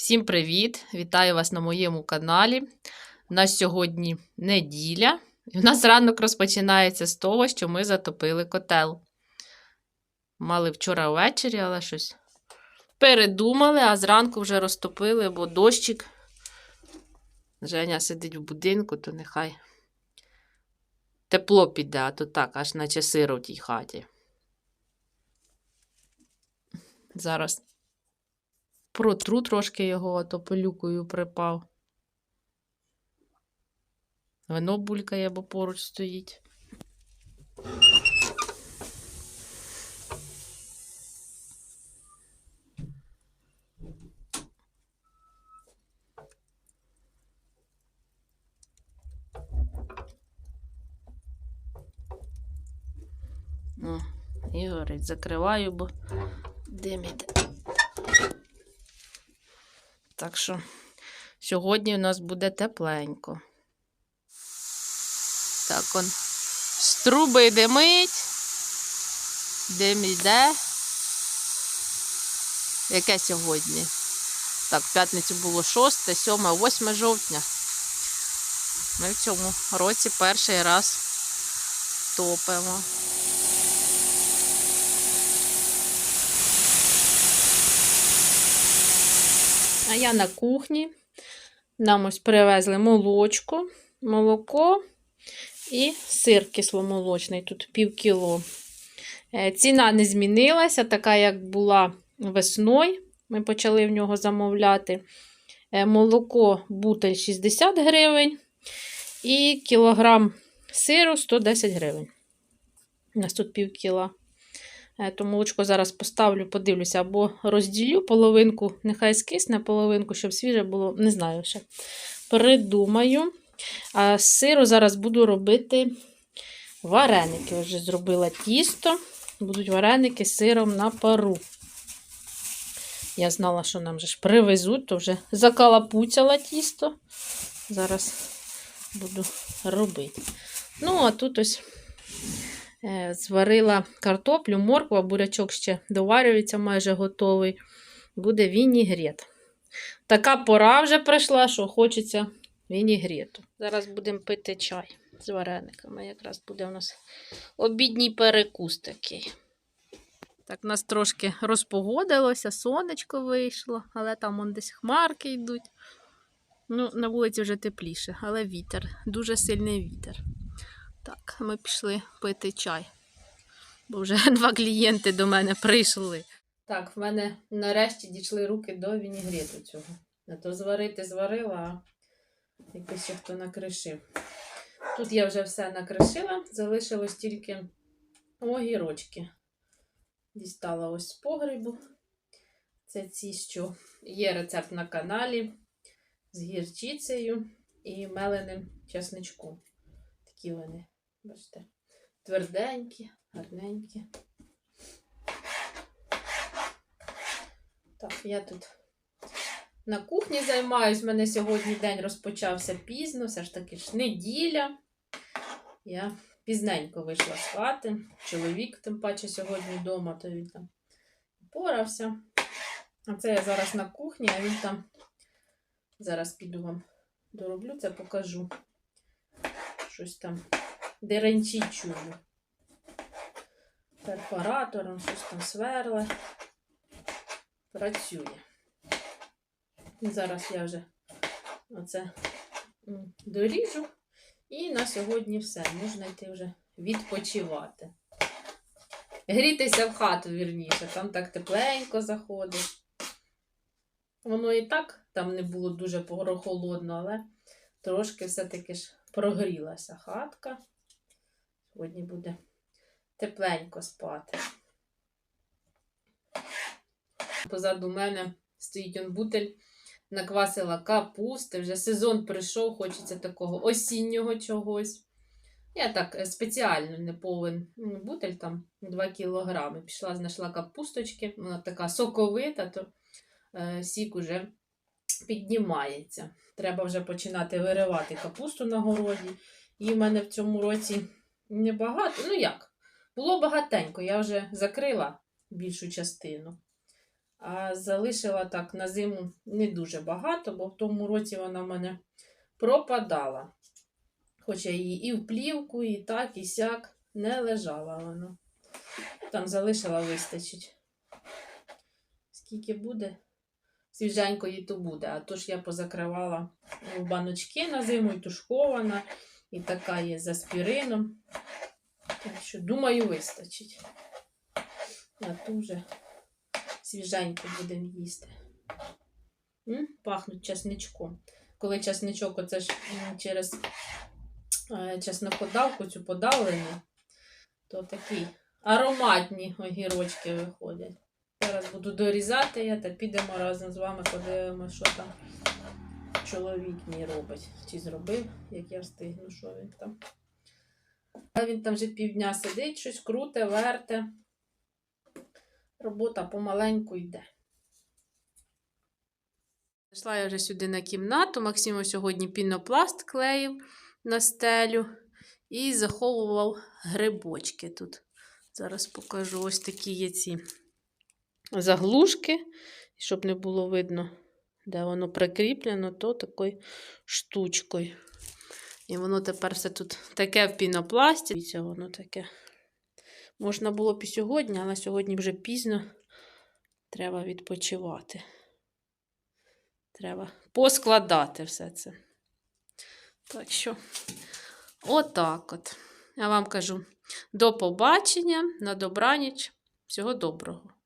Всім привіт! Вітаю вас на моєму каналі. У нас сьогодні неділя, і у нас ранок розпочинається з того, що ми затопили котел. Мали вчора ввечері, але щось передумали, а зранку вже розтопили, бо дощик. Женя сидить в будинку, то нехай тепло піде, а то так, аж наче сиро в тій хаті. Зараз протру трошки його, а то пилюкою припав. Вино булькає, бо поруч стоїть. О, і горить. Закриваю, бо дим іде. Так що сьогодні у нас буде тепленько. Так, он з труби димить. Дим йде. Яке сьогодні? Так, в п'ятницю було 6, 7, 8 жовтня. Ми в цьому році перший раз топимо. А я на кухні. Нам ось привезли молочко, молоко і сир кисломолочний, тут пів кіло. Е, Ціна не змінилася, така, як була весною. Ми почали в нього замовляти. Е, Молоко бутель 60 гривень. І кілограм сиру 110 гривень. У нас тут пів кіла. Е, То молочко зараз поставлю, подивлюся, або розділю половинку, нехай скисне половинку, щоб свіже було, не знаю ще. Придумаю. А сиру зараз буду робити вареники. Вже зробила тісто. Будуть вареники з сиром на пару. Я знала, що нам же ж привезуть, то вже закалапуцяла тісто. Зараз буду робити. Ну, а тут ось Зварила картоплю, морква, бурячок ще доварюється майже готовий. Буде вінігрет. Така пора вже прийшла, що хочеться вінігрету. Зараз будемо пити чай з варениками. Якраз буде у нас обідній перекус такий. Так, нас трошки розпогодилося, сонечко вийшло, але там он десь хмарки йдуть. Ну, на вулиці вже тепліше, але вітер, дуже сильний вітер. Так, ми пішли пити чай. Бо вже два клієнти до мене прийшли. Так, в мене нарешті дійшли руки до вінігрету цього. Не то зварити зварила, а якось ще хто накришив. Тут я вже все накришила, залишилось тільки огірочки. Дістала ось з погребу. Це ці, що є рецепт на каналі з гірчицею і меленим чесничком. Такі вони, бачите, тверденькі, гарненькі. Так, я тут на кухні займаюсь. У мене сьогодні день розпочався пізно, все ж таки ж неділя. Я пізненько вийшла з хати. Чоловік, тим паче, сьогодні вдома, то він там порався. А це я зараз на кухні, а він там зараз піду вам дороблю, це покажу. Щось там деренчить чую. Перфоратором, щось там сверле. Працює. І зараз я вже оце доріжу. І на сьогодні все. Можна йти вже відпочивати. Грітися в хату, вірніше. Там так тепленько заходить. Воно і так там не було дуже прохолодно, але трошки все-таки ж прогрілася хатка. Сьогодні буде тепленько спати. Позаду мене стоїть он бутель, наквасила капусти. Вже сезон прийшов, хочеться такого осіннього чогось. Я так е, спеціально не повен бутель, там 2 кілограми. Пішла, знайшла капусточки, вона така соковита, то е, сік уже піднімається. Треба вже починати виривати капусту на городі. І в мене в цьому році небагато. Ну як? Було багатенько, я вже закрила більшу частину. А залишила так на зиму не дуже багато, бо в тому році вона в мене пропадала. Хоча її і в плівку, і так, і сяк не лежала вона. Там залишила вистачить. Скільки буде? Свіженької то буде. А то ж я позакривала в баночки на зиму і тушкована, і така є з аспірином. Так що, думаю, вистачить. А то вже свіженько будемо їсти. М? Пахнуть часничком. Коли часничок, оце ж через е, чеснокодавку цю подавлену, то такі ароматні огірочки виходять. Зараз буду дорізати я та підемо разом з вами подивимося, що там чоловік мій робить. Чи зробив, як я встигну, що він там. А він там вже півдня сидить, щось круте, верте. Робота помаленьку йде. Зайшла я вже сюди на кімнату. Максимо сьогодні пінопласт клеїв на стелю і заховував грибочки тут. Зараз покажу ось такі є ці заглушки, щоб не було видно, де воно прикріплено, то такою штучкою. І воно тепер все тут таке в пінопласті. Воно таке. Можна було б і сьогодні, але сьогодні вже пізно. Треба відпочивати. Треба поскладати все це. Так що, отак от. Я вам кажу до побачення, на добраніч. Всього доброго.